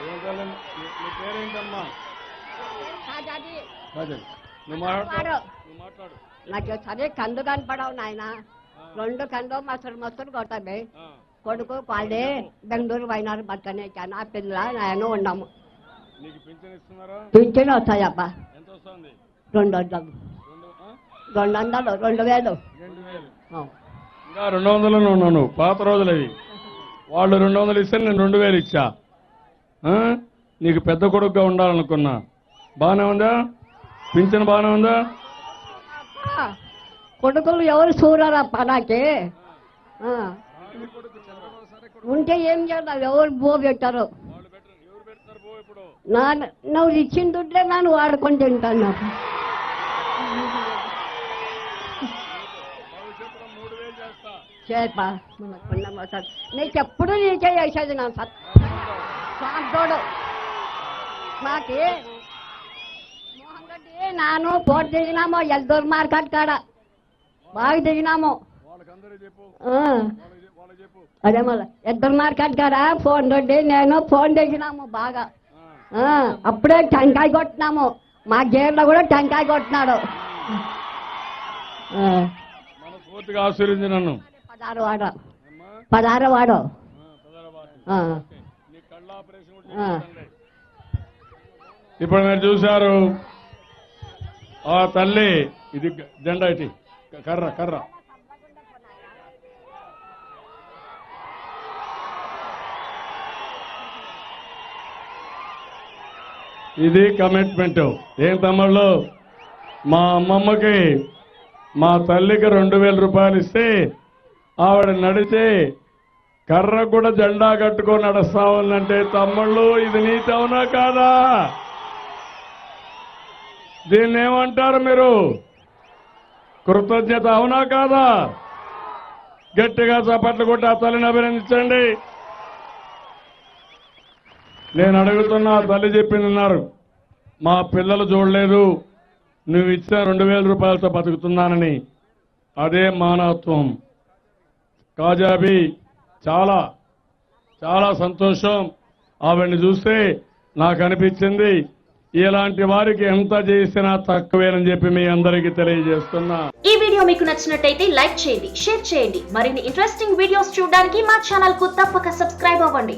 నీ- పేరేంటమ్మా? నువ్వు మాట్లాడు. నువ్వు మాట్లాడు. నాకు సరే కందు కనపడవు నాయన. రెండు కందు మసరు మసరు కొట్టాలి ఆ, కొడుకు వాళ్ళే బెంగళూరు పోయినారు బట్టనే నా పిల్ల నాయన ఉన్నాము పింఛన్ వస్తాయబ్బా. రెండు వందలు. రెండు ఆ? వందలు రెండు వేలు. రెండు వేలు. ఆ. ఇంకా రెండు వందలు ఉన్నాను. పాత రోజులు అవి వాళ్ళు రెండు వందలు ఇస్తే నేను రెండు వేలు ఇచ్చా. ఆ? నీకు పెద్ద కొడుకుగా ఉండాలనుకున్నా. బాగానే ఉందా? పింఛన్ బాగానే ఉందా? కొడుకులు ఎవరు చూడరప్ప నాకే? ఉంటే ఏం చేద్దాం ఎవరు బో పెట్టారు. నా నువ్వు ఇచ్చిన దుడ్డే నన్ను వాడుకొని తింటాను నాకు. భవిష్యత్తులో మూడు చేప మనకున్న ఎప్పుడు నీకే చేసేది నా సత్ స్వాంతోడు మాకి మోహన్ రెడ్డి నాను పోటీ దిగినాము ఎల్దూరు మార్కెట్ కాడ. బాగా దిగినాము. అదే మళ్ళీ ఎద్దరు మార్కెట్ కాడ ఫోన్ రెడ్డి నేను ఫోన్ దిగినాము బాగా. అప్పుడే టెంకాయ కొట్టినాము. మా గేర్లో కూడా టెంకాయ కొట్టినాడు. పదహారు వాడు. పదహారు వాడు. ఇప్పుడు మీరు చూశారు. ఆ తల్లి ఇది జెండా ఇటీ. కర్ర కర్ర. ఇది కమిట్మెంట్. ఏం తమ్ముళ్ళు? మా అమ్మమ్మకి మా తల్లికి రెండు వేల రూపాయలు ఇస్తే ఆవిడ నడిచి కర్ర కూడా జెండా కట్టుకొని నడుస్తా తమ్ముళ్ళు ఇది నీతి అవునా కాదా? దీన్ని ఏమంటారు మీరు? కృతజ్ఞత అవునా కాదా? గట్టిగా చప్పట్లు కొట్టి ఆ తల్లిని అభినందించండి. నేను అడుగుతున్నా ఆ తల్లి చెప్పిందన్నారు మా పిల్లలు చూడలేదు. నువ్వు ఇచ్చిన రెండు వేల రూపాయలతో బతుకుతున్నానని. అదే మానవత్వం. కాజాబీ చాలా చాలా సంతోషం. ఆవిడ్ని చూస్తే నాకు అనిపించింది ఇలాంటి వారికి ఎంత చేసినా తక్కువేనని చెప్పి మీ అందరికీ తెలియజేస్తున్నా. ఈ వీడియో మీకు నచ్చినట్టయితే లైక్ చేయండి షేర్ చేయండి. మరిన్ని ఇంట్రెస్టింగ్ వీడియోస్ చూడడానికి మా ఛానల్కు తప్పక సబ్స్క్రైబ్ అవ్వండి.